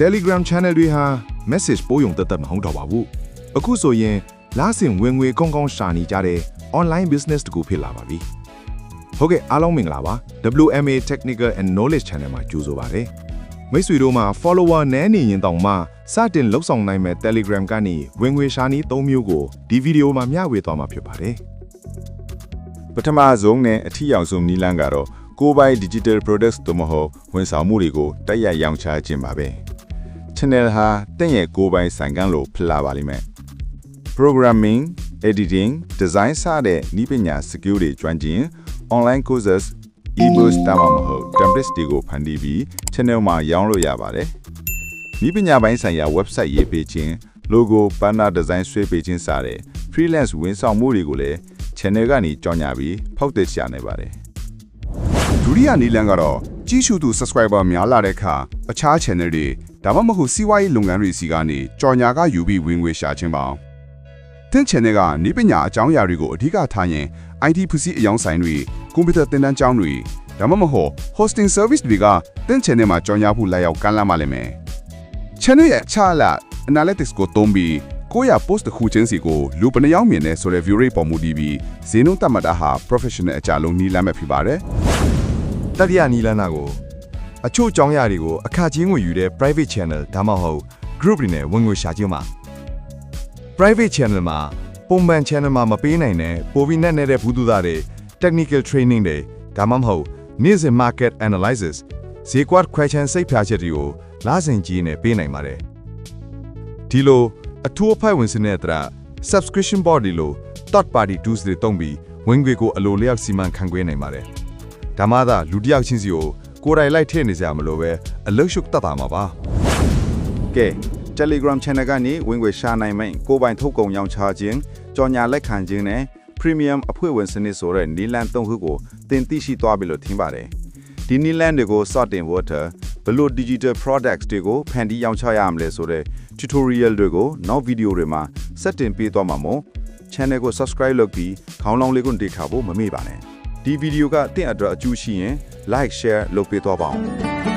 Telegram Channel တွေဟာ message ပို့ရုံတက်တက်မဟုတ်တော့ပါဘူးအခုဆိုရင်လားစင်ဝင်ငွေကောင်းကောင်းရှာနေကြတဲ့ online business တကူဖြစ်လာပါပြီဟုတ်ကဲ့အားလုံးမင်္ဂလာပါ WMA Technical and Knowledge Channel မှာကြိုဆိုပါရစေမိတ်ဆွေတို့မှာ follower နည်းနေရင်တောင်မှစတင်လှုပ်ဆောင်နိုင်မဲ့ Telegram ကနေဝင်ငွေရှာနည်း၃မျိုးကိုဒီဗီဒီယိုမှာမျှဝေသွားမှာဖြစ်ပါတယ်ပထမဆုံးနဲ့အထီးအောင်ဆုံးနီလန်းကတော့ကိုယ်ပိုင် digital products သို့မဟုတ်ဝန်ဆောင်မှုတွေကိုတက်ရရောင်းချခြင်းပါပဲ channel ဟာတင့်ရဲ့ကိုယ်ပိုင်ဆိုင်ကန်းလို့ဖြစ်လာပါလိမ့်မယ် programming editing design စတဲ့နည်းပညာ skill တွေကျွမ်းကျင် online courses e-books တမမဟုတ် templates တွေကိုဖန်တီးပြီး channel မှာရောင်းလို့ရပါတယ်နည်းပညာပိုင်းဆိုင်ရာ website ရေးပေးခြင်း logo banner design ဆွဲပေးခြင်းစတဲ့ freelance ဝန်ဆောင်မှုတွေကိုလည်း channel ကနေကြော်ညာပြီးဖောက်သည်ရှာနေပါတယ်ဒုတိယနည်းလမ်းကတော့ကြီးစုသူ subscriber များလာတဲ့အခါအခြား channel တွေ ဒါမှမဟုတ်စီးပွားရေးလုပ်ငန်းတွေစီကနေကြော်ညာကယူပြီးဝင်ငွေရှာခြင်းပါ။သင် channel ကနည်းပညာအကြောင်းအရာတွေကိုအဓိကထားရင် IT ဖူစီအယောင်ဆိုင်တွေကွန်ပျူတာသင်တန်းကျောင်းတွေဒါမှမဟုတ် hosting service တွေကသင် channel မှာကြော်ညာဖို့လာရောက်ကမ်းလှမ်းပါလိမ့်မယ်။ channel ရဲ့အခြားလာ analytics ကိုသုံးပြီးကိုယ့်ရ post တစ်ခုချင်းစီကိုလူပနယောင်းမြင်တဲ့ဆိုတဲ့ view rate ပေါ်မူတည်ပြီးဈေးနှုန်းတတ်မှတ်တာဟာ professional အကြလုံးနည်းလမ်းပဲဖြစ်ပါတယ်။တတိယနီလန်းနာကို အချို့အကြောင်းအရာတွေကိုအခချင်းငွေယူတဲ့ private channel ဒါမှမဟုတ် group တွေနဲ့ဝင်ငွေရှာခြင်းပါ private channel မှာပုံမှန် channel မှာမပေးနိုင်တဲ့ပိုပြီးနဲ့နေတဲ့ဘူးသူသားတွေ technical training တွေဒါမှမဟုတ်နေ့စဉ် market analysis ဈေးကွက်ခွဲခြမ်းစိတ်ဖြာချက်တွေကိုလာစဉ်ကြီးနဲ့ပေးနိုင်ပါတယ်ဒီလိုအထူးအဖိုက်ဝင်စနစ်အတရ subscription board တွေလို third party tools တွေတုံးပြီးဝင်ငွေကိုအလိုလျောက်စီမံခန့်ခွဲနိုင်ပါတယ်ဒါမှသာလူတစ်ယောက်ချင်းစီကို ကိုယ်တိုင်လိုက်ထည့်နေကြမလို့ပဲအလုတ်ရှုပ်တတ်တာမှာပါကဲ Telegram Channel ကနေဝင်ငွေရှာနိုင်မယ့်ကိုယ်ပိုင်ထုတ်ကုန်ရောင်းချခြင်းကြော်ညာလက်ခံခြင်းနဲ့ Premium အဖွဲ့ဝင်စနစ်ဆိုတဲ့နီလန်သုံးခုကိုတင်သိရှိသွားပြီလို့ထင်ပါတယ်ဒီနီလန်တွေကိုစတင်ဖို့အတွက်ဘယ်လို digital products တွေကိုဖန်တီးရောင်းချရမလဲဆိုတဲ့ tutorial တွေကိုနောက် video တွေမှာစတင်ပေးသွားမှာမို့ channel ကို subscribe လုပ်ပြီးခေါင်းလောင်းလေးကိုဒေခါဖို့မမေ့ပါနဲ့ ဒီဗီဒီယိုကတင့်အတွက်အကျိုးရှိရင် like share လုပ်ပေးသွားပါအောင်